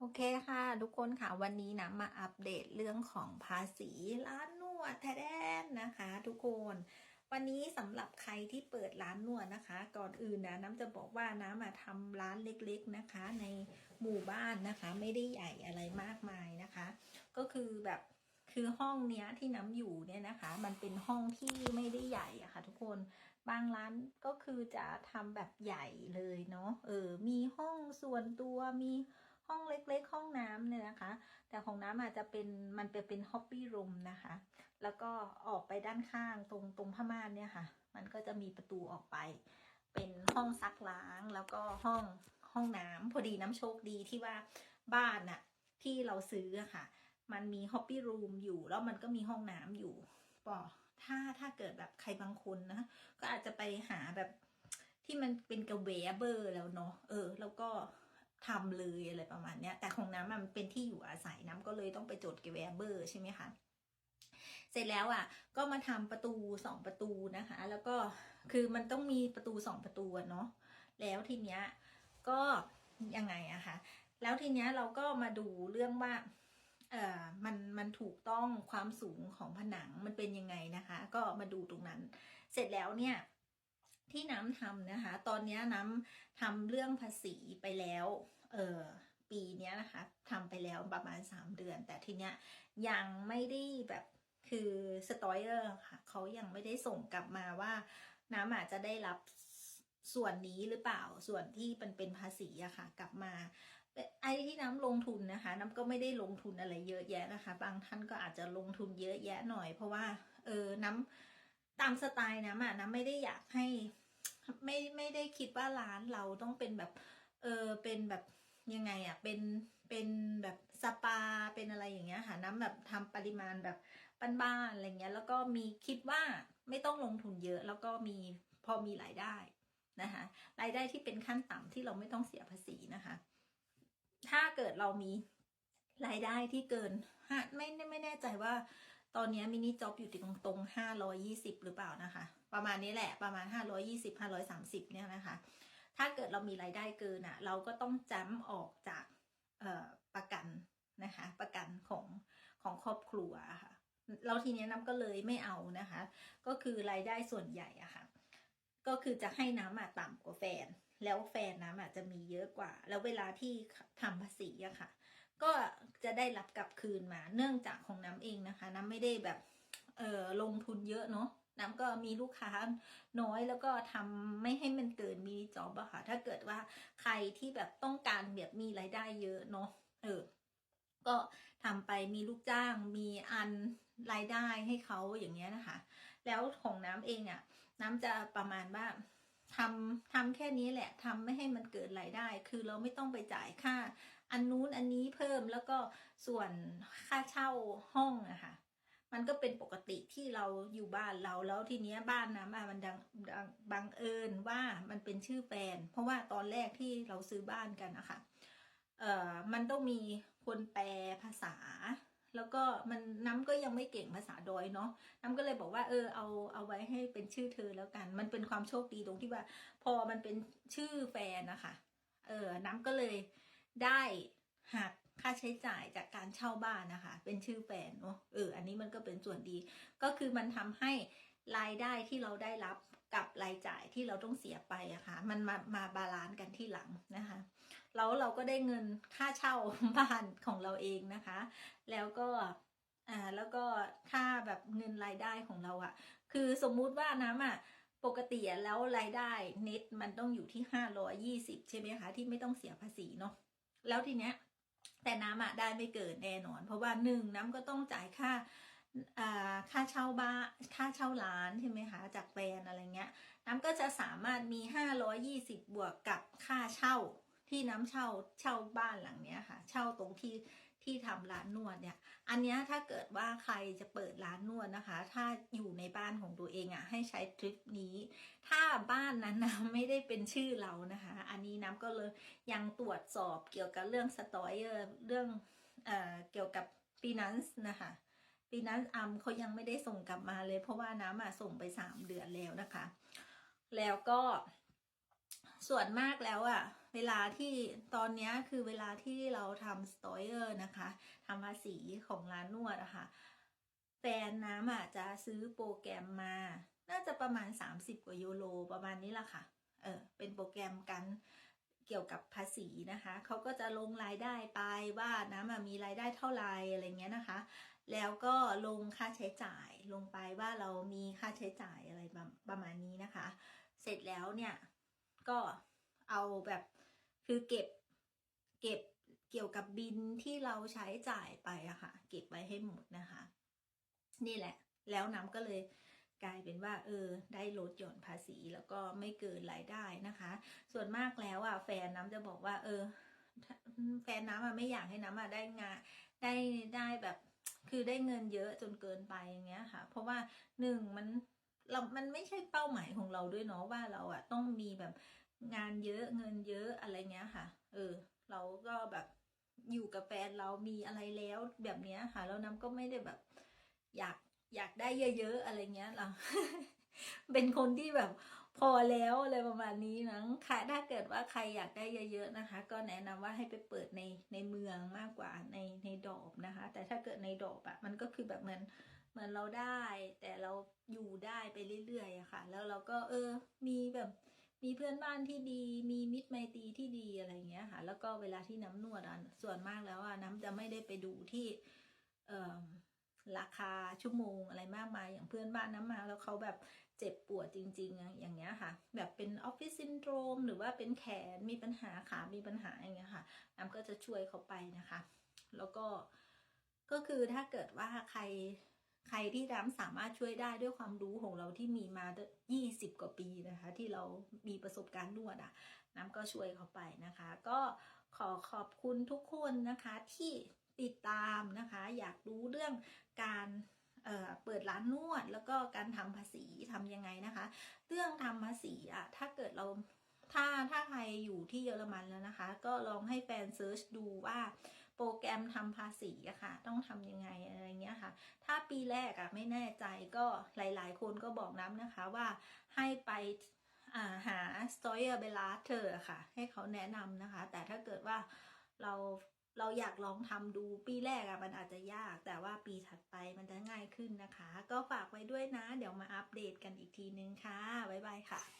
โอเคค่ะ ทุกคนค่ะวันนี้นะมาอัปเดตเรื่องของภาษีร้านนวดแท้ๆนนะคะ ทุกคนวันนี้สำหรับใครที่เปิดร้านนวดนะคะ ก่อนอื่นนะน้ำจะบอกว่าน้ำมาทำร้านเล็กๆนะคะ ในหมู่บ้านนะคะ ไม่ได้ใหญ่อะไรมากมายนะคะ ก็คือแบบคือห้องเนี้ยที่น้ำอยู่เนี่ยนะคะ มันเป็นห้องที่ไม่ได้ใหญ่อะค่ะ ทุกคนบางร้านก็คือจะทำแบบใหญ่เลยเนาะเออมีห้องส่วนตัวมี ห้องเล็กๆ ห้องน้ำเนี่ยนะคะ แต่ของน้ำอาจจะเป็นมันเป็นเป็นฮอปปี้รูมนะคะ แล้วก็ออกไปด้านข้างตรงตรงผ้าม่านเนี่ยค่ะ มันก็จะมีประตูออกไป เป็นห้องซักล้างแล้วก็ห้องห้องน้ำพอดีน้ำโชคดีที่ว่าบ้านน่ะที่เราซื้อค่ะ มันมีฮอปปี้รูมอยู่แล้วมันก็มีห้องน้ำอยู่ปอถ้าถ้าเกิดแบบใครบางคนนะ ก็อาจจะไปหาแบบที่มันเป็นกระเวเบอร์แล้วเนาะเออ แล้วก็ ทำเลยอะไรประมาณเนี้ย แต่ของน้ำอะมันเป็นที่อยู่อาศัยน้ำก็เลยต้องไปจดกรเวเบอร์ใช่ไหมคะเสร็จแล้วอะ ก็มาทำประตูสองประตูนะคะ แล้วก็คือมันต้องมีประตูสองประตูเนาะแล้วทีเนี้ยก็ยังไงอะคะแล้วทีเนี้ยเราก็มาดูเรื่องว่าเอ่อมันมันถูกต้องความสูงของผนังมันเป็นยังไงนะคะ ก็มาดูตรงนั้น เสร็จแล้วเนี่ย ที่น้ำทำนะคะ ตอนนี้น้ำทำเรื่องภาษีไปแล้วเออปีนี้นะคะทำไปแล้วประมาณสามเดือน แต่ทีเนี้ยยังไม่ได้แบบคือสตอยเออร์ค่ะเขายังไม่ได้ส่งกลับมาว่า น้ำอาจจะได้รับส่วนนี้หรือเปล่าส่วนที่เป็นเป็นภาษีอะค่ะ กลับมาไอ้ที่น้ำลงทุนนะคะ น้ำก็ไม่ได้ลงทุนอะไรเยอะแยะนะคะ บางท่านก็อาจจะลงทุนเยอะแยะหน่อย เพราะว่า เออน้ำตามสไตล์น้ำอะน้ำไม่ได้อยากให้ ไม่ไม่ได้คิดว่าร้านเราต้องเป็นแบบ เออเป็นแบบยังไงอะเป็นเป็นแบบสปาเป็นอะไรอย่างเงี้ยค่ะน้ำแบบทำปริมาณแบบบ้านๆอะไรเงี้ย แล้วก็มีคิดว่าไม่ต้องลงทุนเยอะ แล้วก็มีพอมีรายได้นะคะรายได้ที่เป็นขั้นต่ำที่เราไม่ต้องเสียภาษีนะคะ ถ้าเกิดเรามีรายได้ที่เกินห้าไม่ไม่แน่ใจว่า ตอนนี้มินิจ็อบอยู่ตรงตรงห้าร้อยี่สิบหรือเปล่านะคะ ประมาณนี้แหละประมาณห้าร้อยี่สิบห้าร้อยสามสิบเนี่ยนะคะ ถ้าเกิดเรามีรายได้เกินอะ เราก็ต้องจ้ำออกจากประกันนะคะ ประกันของของครอบครัวะค่ะ เราทีนี้น้ำก็เลยไม่เอานะคะ ก็คือรายได้ส่วนใหญ่อะค่ะ ก็คือจะให้น้ำอะต่ำกว่าแฟน แล้วแฟนน้ำอะจะมีเยอะกว่า แล้วเวลาที่ทำภาษีอะค่ะ ก็จะได้รับกลับคืนมา เนื่องจากของน้ำเองนะคะ น้ำไม่ได้แบบเออลงทุนเยอะเนาะ น้ำก็มีลูกค้าน้อยแล้วก็ทำไม่ให้มันเกินมินิจ็อบอะค่ะ ถ้าเกิดว่าใครที่แบบต้องการแบบมีรายได้เยอะเนาะเออ ก็ทำไปมีลูกจ้างมีอันรายได้ให้เขาอย่างเงี้ยนะคะ แล้วของน้ำเองอะ่ะน้ำจะประมาณว่าทำทำแค่นี้แหละทำไม่ให้มันเกิดรายได้ คือเราไม่ต้องไปจ่ายค่า อันนู้นอันนี้เพิ่มแล้วก็ส่วนค่าเช่าห้องอะค่ะ มันก็เป็นปกติที่เราอยู่บ้านเราแล้วทีเนี้ยบ้านน้ำอะมันดังดังบังเอิญว่ามันเป็นชื่อแฟน เพราะว่าตอนแรกที่เราซื้อบ้านกันนะคะเอ่อมันต้องมีคนแปลภาษา แล้วก็มันน้ำก็ยังไม่เก่งภาษาดอยเนาะน้ำก็เลยบอกว่าเออเอาเอาไว้ให้เป็นชื่อเธอแล้วกัน มันเป็นความโชคดีตรงที่ว่า พอมันเป็นชื่อแฟนนะคะเออน้ำก็เลยได้หัก ค่าใช้จ่ายจากการเช่าบ้านนะคะ เป็นชื่อแฟนเนาะเอออันนี้มันก็เป็นส่วนดี ก็คือมันทำให้รายได้ที่เราได้รับกับรายจ่ายที่เราต้องเสียไปอะคะ่ะ มันมามาบาลานซ์กันที่หลังนะคะแล้วเราก็ได้เงินค่าเช่าบ้านของเราเองนะคะ แล้วก็อ่าแล้วก็ค่าแบบเงินรายได้ของเราอะคือสมมุติว่าน้ำอะปกติแล้วรายได้เน็ตมันต้องอยู่ที่ห้าร้อยี่สิบใช่ไหมคะที่ไม่ต้องเสียภาษีเนาะแล้วทีเนี้ย แต่น้ำอะได้ไม่เกิดแน่นอน เพราะว่าหนึ่งน้ำก็ต้องจ่ายค่าค่าเช่าบ้านค่าเช่าร้านใช่ไหมคะจากแฟนอะไรเงี้ย น้ำก็จะสามารถมี 520 บวกกับค่าเช่าที่น้ำเช่าเช่าบ้านหลังเนี้ยค่ะ เช่าตรงที่ ที่ทำร้านนวดเนี่ย อันนี้ถ้าเกิดว่าใครจะเปิดร้านนวดนะคะ ถ้าอยู่ในบ้านของตัวเองอะ่ะ ให้ใช้ทริปนี้ ถ้าบ้านนั้นนะไม่ได้เป็นชื่อเรานะคะ อันนี้น้ำก็เลยยังตรวจสอบเกี่ยวกับเรื่องสตอยเออร์เรื่องเอ่อเกี่ยวกับปีนันส์นะคะปีนั้นซ์อัมเขายังไม่ได้ส่งกลับมาเลย เพราะว่าน้ำอะส่งไปสามเดือนแล้วนะคะ แล้วก็ส่วนมากแล้วอะ เวลาที่ตอนนี้คือเวลาที่เราทำสตอยเออร์นะคะทำภาษีของร้านนวดอะค่ะแฟนน้ำอะจะซื้อโปรแกรมมา น่าจะประมาณ 30 กว่ายูโรประมาณนี้แหละค่ะ เออเป็นโปรแกรมกันเกี่ยวกับภาษีนะคะ เขาก็จะลงรายได้ไปว่าน้ำมีรายได้เท่าไหร่อะไรเงี้ยนะคะ แล้วก็ลงค่าใช้จ่ายลงไปว่าเรามีค่าใช้จ่ายอะไรประประมาณนี้นะคะ เสร็จแล้วเนี่ยก็เอาแบบ คือเก็บเก็บเกี่ยวกับบินที่เราใช้จ่ายไปอะค่ะ เก็บไว้ให้หมดนะคะ นี่แหละ แล้วน้ำก็เลยกลายเป็นว่า เออ ได้ลดหย่อนภาษีแล้วก็ไม่เกินรายได้นะคะ ส่วนมากแล้วอะแฟนน้ำจะบอกว่า เออ แฟนน้ำอะไม่อยากให้น้ำอะได้งานได้ได้แบบคือได้เงินเยอะจนเกินไปอย่างเงี้ยค่ะ เพราะว่าหนึ่งมันเรา มันไม่ใช่เป้าหมายของเราด้วยเนาะว่าเราอะต้องมีแบบ งานเยอะเงินเยอะอะไรเงี้ยค่ะ เออ เราก็แบบอยู่กับแฟนเรามีอะไรแล้วแบบเนี้ยค่ะ แล้วน้ำก็ไม่ได้แบบ อยากอยากได้เยอะๆอะไรเงี้ยเราเป็นคนที่แบบพอแล้วอะไรประมาณนี้นะค่ะถ้าเกิดว่าใครอยากได้เยอะๆนะคะ ก็แนะนำว่าให้ไปเปิดในในเมืองมากกว่าในในดอบนะคะ แต่ถ้าเกิดในดอบอะมันก็คือแบบเหมือนเหมือนเราได้ แต่เราอยู่ได้ไปเรื่อยๆอะค่ะ แล้วเราก็เออมีแบบ มีเพื่อนบ้านที่ดี มีมิตรไมตรีที่ดีอะไรเงี้ยค่ะ แล้วก็เวลาที่น้ำนวดอะส่วนมากแล้วอะน้ำจะไม่ได้ไปดูที่เอ่อราคาชั่วโมงอะไรมากมายอย่างเพื่อนบ้านน้ำมาแล้วเขาแบบเจ็บปวดจริง ๆอะอย่างเงี้ยค่ะ แบบเป็นออฟฟิศซินโดรมหรือว่าเป็นแขนมีปัญหาขา มีปัญหาอย่างเงี้ยค่ะน้ำก็จะช่วยเขาไปนะคะ แล้วก็ก็คือถ้าเกิดว่าใคร ใครที่น้ำสามารถช่วยได้ด้วยความรู้ของเราที่มีมา 20 กว่าปีนะคะ ที่เรามีประสบการณ์นวดอะน้ำก็ช่วยเขาไปนะคะ ก็ขอขอบคุณทุกคนนะคะที่ติดตามนะคะ อยากรู้เรื่องการเเปิดร้านนวดแล้วก็การทำภาษีทำยังไงนะคะ เรื่องทำภาษีอะถ้าเกิดเราถ้าถ้าใครอยู่ที่เยอรมันแล้วนะคะ ก็ลองให้แฟนเซิร์ชดูว่า โปรแกรมทำภาษีอะค่ะ ต้องทำยังไงอะไรเงี้ยค่ะ ถ้าปีแรกอะไม่แน่ใจก็หลายๆ คนก็บอกน้ำนะคะว่าให้ไปหา s t o y e r b e l a t e r ค่ะ ให้เขาแนะนำนะคะ แต่ถ้าเกิดว่าเราเราอยากลองทำดูปีแรกอะมันอาจจะยาก แต่ว่าปีถัดไปมันจะง่ายขึ้นนะคะ ก็ฝากไว้ด้วยนะ เดี๋ยวมาอัปเดตกันอีกทีนึงค่ะ บ๊ายบายค่ะ